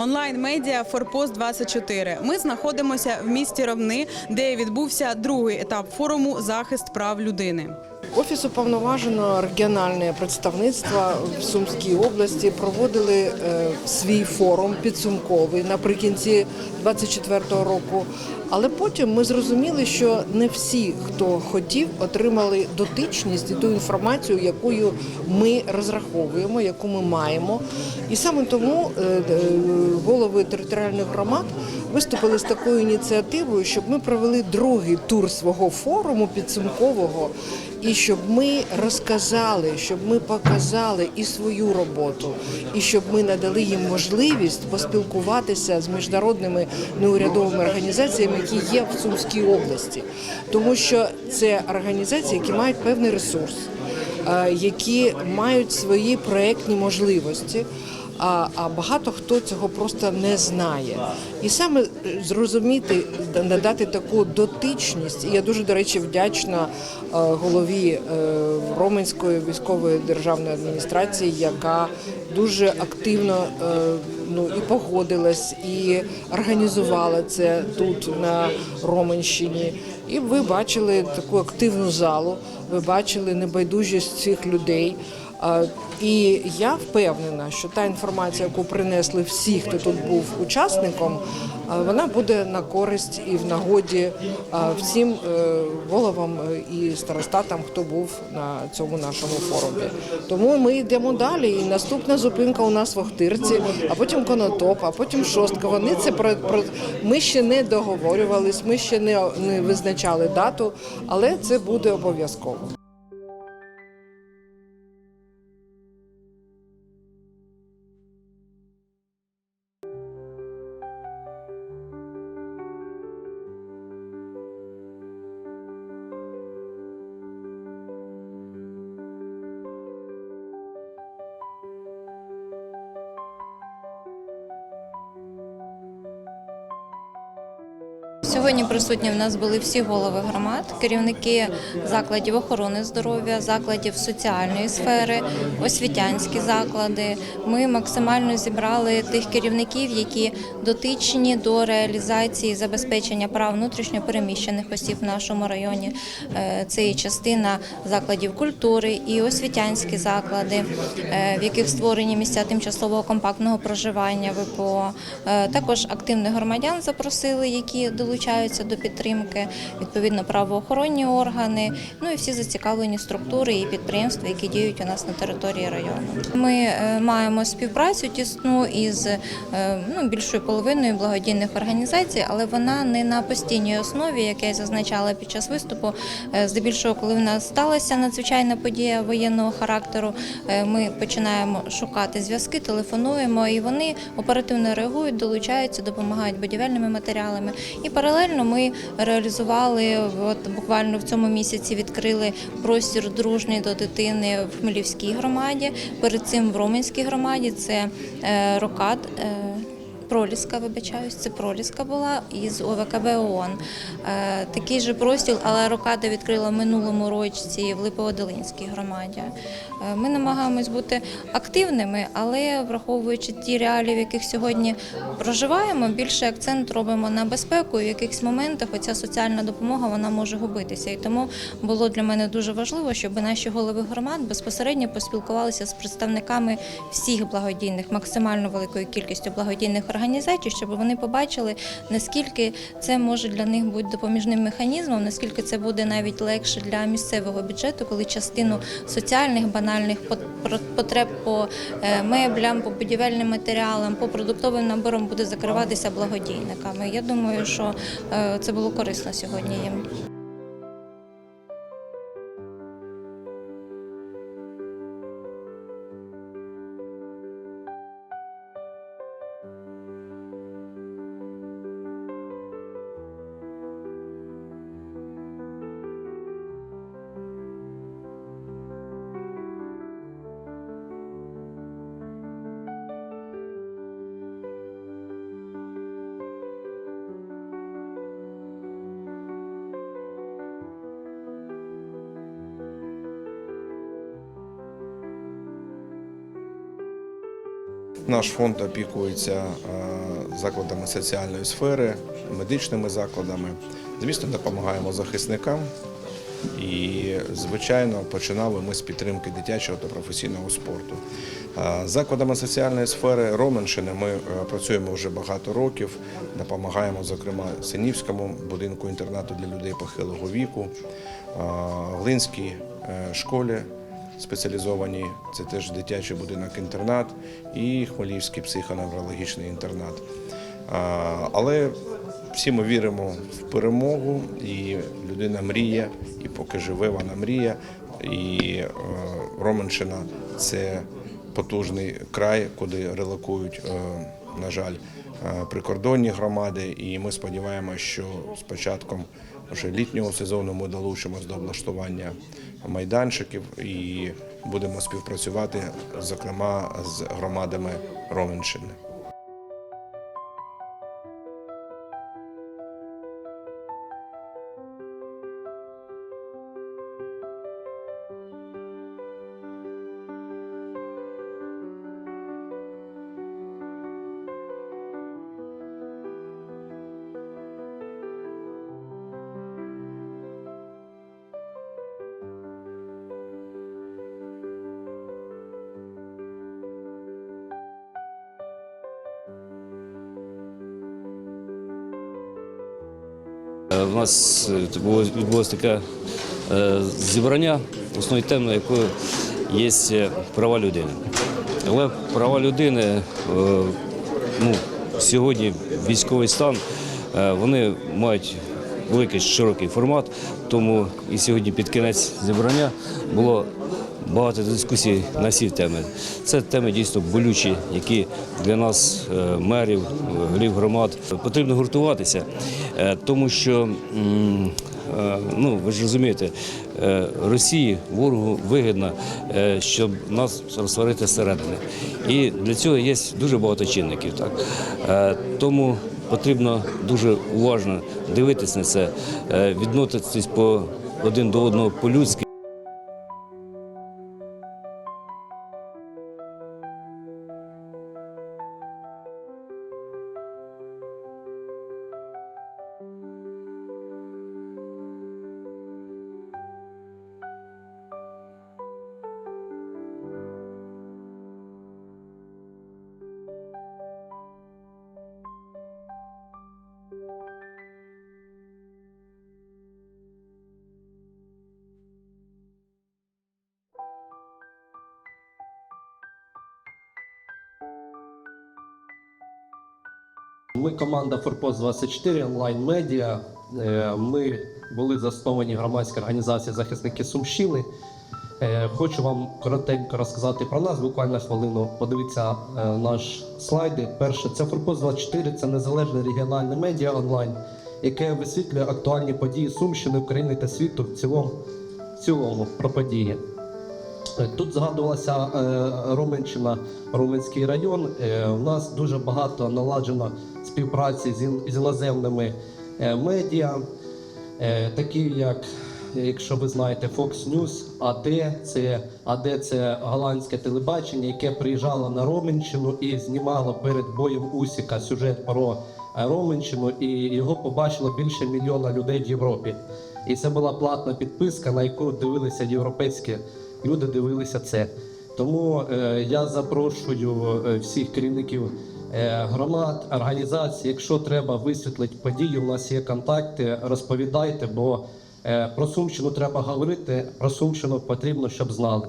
Онлайн-медіа Форпост 24 Ми знаходимося в місті Ровни, де відбувся другий етап форуму захист прав людини. Офіс уповноваженого регіональне представництво в Сумській області проводили е, свій форум підсумковий наприкінці 24-го року. Але потім ми зрозуміли, що не всі, хто хотів, отримали дотичність і ту інформацію, якою ми розраховуємо, яку ми маємо. І саме тому е, е, голови територіальних громад виступили з такою ініціативою, щоб ми провели другий тур свого форуму підсумкового, і щоб ми розказали, щоб ми показали і свою роботу, і щоб ми надали їм можливість поспілкуватися з міжнародними неурядовими організаціями, які є в Сумській області, тому що це організації, які мають певний ресурс, е, які мають свої проектні можливості. А, а багато хто цього просто не знає. І саме е, зрозуміти, да- надати таку дотичність. І я дуже, до речі, вдячна е, голові е, Роменської військової державної адміністрації, яка дуже активно ну, і погодилась, і організувала це тут на Роменщині. І ви бачили таку активну залу, ви бачили небайдужість цих людей. І я впевнена, що та інформація, яку принесли всі, хто тут був учасником, вона буде на користь і в нагоді всім е, головам е, і старостатам, хто був на цьому нашому форумі. Тому ми йдемо далі. І наступна зупинка у нас в Охтирці, а потім Конотоп, а потім Шостка. Вони це про, ми ще не договорювались, ми ще не визначали дату, але це буде обов'язково. Сьогодні присутні в нас були всі голови громад, керівники закладів охорони здоров'я, закладів соціальної сфери, освітянські заклади. Ми максимально зібрали тих керівників, які дотичні до реалізації забезпечення прав внутрішньо переміщених осіб в нашому районі. Е, Це і частина закладів культури, і освітянські заклади, е, в яких створені місця тимчасового компактного проживання ВПО. Е, Також активних громадян запросили, які долучаються до підтримки, відповідно правоохоронні органи, ну і всі зацікавлені структури і підприємства, які діють у нас на території району. Ми е, маємо співпрацю тісну із е, ну, більшою половиною благодійних організацій, але вона не на постійній основі, як я зазначала під час виступу. Е, Здебільшого, коли в нас сталася надзвичайна подія воєнного характеру, ми починаємо шукати зв'язки, телефонуємо, і вони оперативно реагують, долучаються, допомагають будівельними матеріалами. І паралельно ми реалізували от буквально в цьому місяці відкрили простір дружний до дитини в Хмелівській громаді. Перед цим в Роменській громаді це е, рокад. е, Проліска, вибачаюсь, це проліска була із ОВКБ ООН. Е, такий же простіл, але Рокада відкрила в минулому році в Липоводолинській громаді. Е, ми намагаємось бути активними, але враховуючи ті реалії, в яких сьогодні проживаємо, більше акцент робимо на безпеку. І в якихось моментах оця соціальна допомога вона може губитися. І тому було для мене дуже важливо, щоб наші голови громад безпосередньо поспілкувалися з представниками всіх благодійних, максимально великою кількістю благодійних організацій, щоб вони побачили, наскільки це може для них бути допоміжним механізмом, наскільки це буде навіть легше для місцевого бюджету, коли частину соціальних банальних пот- потреб по е, меблям, по будівельним матеріалам, по продуктовим наборам буде закриватися благодійниками. Я думаю, що е, це було корисно сьогодні їм. Наш фонд опікується е, закладами соціальної сфери, медичними закладами. Звісно, допомагаємо захисникам. І, звичайно, починали ми з підтримки дитячого та професійного спорту. Е, Закладами соціальної сфери Роменщини ми е, працюємо вже багато років. Допомагаємо, зокрема, Синівському будинку інтернату для людей похилого віку, Глинській школі спеціалізовані, це теж дитячий будинок-інтернат і Хмелівський психоневрологічний інтернат. Але всі ми віримо в перемогу, і людина мріє, і поки живе, вона мріє. І е, Роменщина це потужний край, куди релокують, е, на жаль, е, прикордонні громади. І ми сподіваємося, що з початком вже літнього сезону ми долучимось до облаштування майданчиків і будемо співпрацювати, зокрема з громадами Роменщини. У нас е, було- відбулося таке е, зібрання, основною темою якою є е, права людини. Але права людини е, ну, сьогодні військовий стан, е, вони мають великий широкий формат, тому і сьогодні під кінець зібрання було багато дискусій на всі теми. Це теми дійсно болючі, які для нас, е, мерів, голів громад, потрібно гуртуватися, е, тому що. е, Ну, ви ж розумієте, Росії ворогу вигідно, щоб нас розсварити зсередини. І для цього є дуже багато чинників. Так? Тому потрібно дуже уважно дивитися на це, відноситись по один до одного по-людськи. Ми команда Форпост 24 онлайн медіа. Ми були засновані громадська організація захисники Сумщини. Е, Хочу вам коротенько розказати про нас. Буквально хвилину подивіться е, наш слайди. Перше, це Форпост 24 це незалежне регіональне медіа онлайн, яке висвітлює актуальні події Сумщини, України та світу в цілому, в цілому про події. Е, Тут згадувалася Роменщина, Роменський район. У нас дуже багато наладжено співпраці з, іноземними е, медіа, е, такі як, якщо ви знаєте, Fox News, AD, це AD – це голландське телебачення, яке приїжджало на Роменщину і знімало перед боєм Усіка сюжет про е, Роменщину, і його побачило більше мільйона людей в Європі. І це була платна підписка, на яку дивилися європейські люди, дивилися це. Тому е, я запрошую всіх керівників громад, організацій. Якщо треба висвітлити події, у нас є контакти, розповідайте, бо е, про Сумщину треба говорити, про Сумщину потрібно, щоб знали.